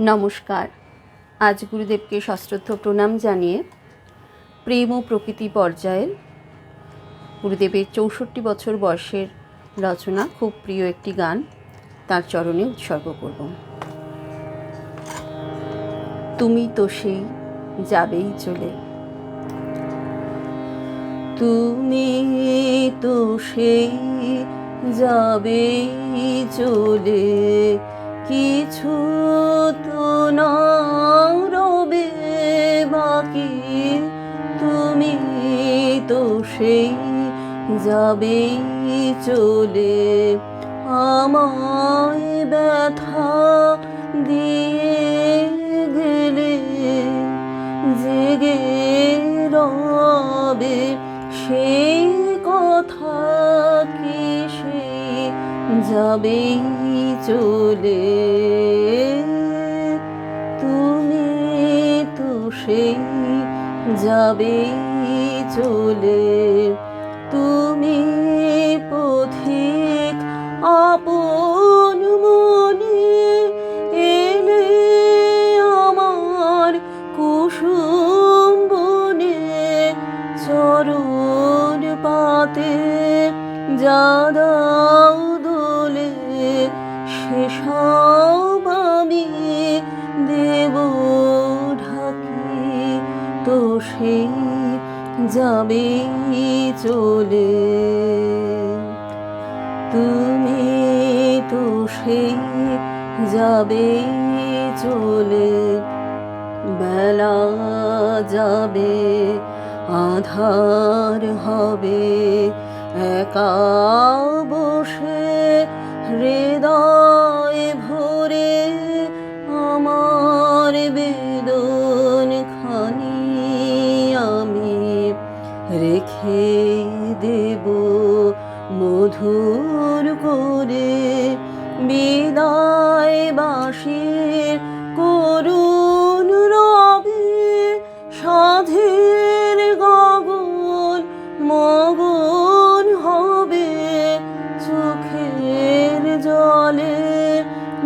নমস্কার। আজ গুরুদেবকে সশ্রদ্ধ প্রণাম জানিয়ে প্রেম ও প্রকৃতি পর্যায়ের গুরুদেবের চৌষট্টি বছর বয়সের রচনা, খুব প্রিয় একটি গান, তার চরণে উৎসর্গ করব। তুমি তো সেই যাবেই চলে। তুমি তো সেই যাবেই চলে। কিছু তো রবে বাকি, তুমি তো সেই যাবেই চলে। আমায় ব্যথা দিয়ে গেলে জেগে রবে সেই কথা কি সে যাবেই চলে। তুমি তো সেই যাবেই চলে। তুমি পথিক আপন মনে এলে আমার কুসুম বনে চরণ পাতে যাদাও সেসব আমি দেব ঢাকি, তো সেই যাবে চলে। তুমি তো সেই যাবে চলে, বেলা যাবে, আধার হবে, একা মধুর করে বিদায় বাসির করুণ রবে সাধের গগন মগন হবে চোখের জলে,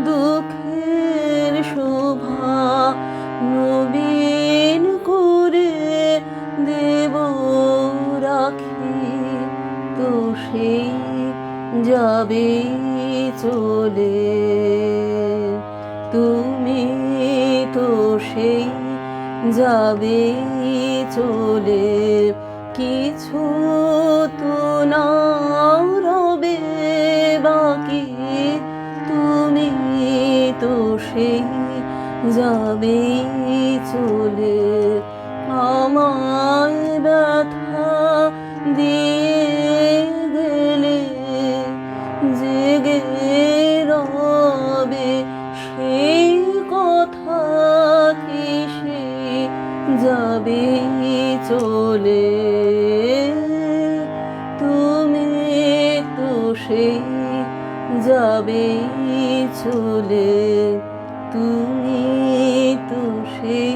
দুঃখের শোভা নবীন করে দেব রাখি তো সেই যাবে চলে। তুমি তো সেই যাবে চলে। কিছু তো না রবে বাকি। তুমি তো সেই যাবে চলে। আমায় চলে তুমি তো সেই যাবে চলে তুমি তো সেই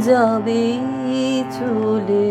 যাবে চলে।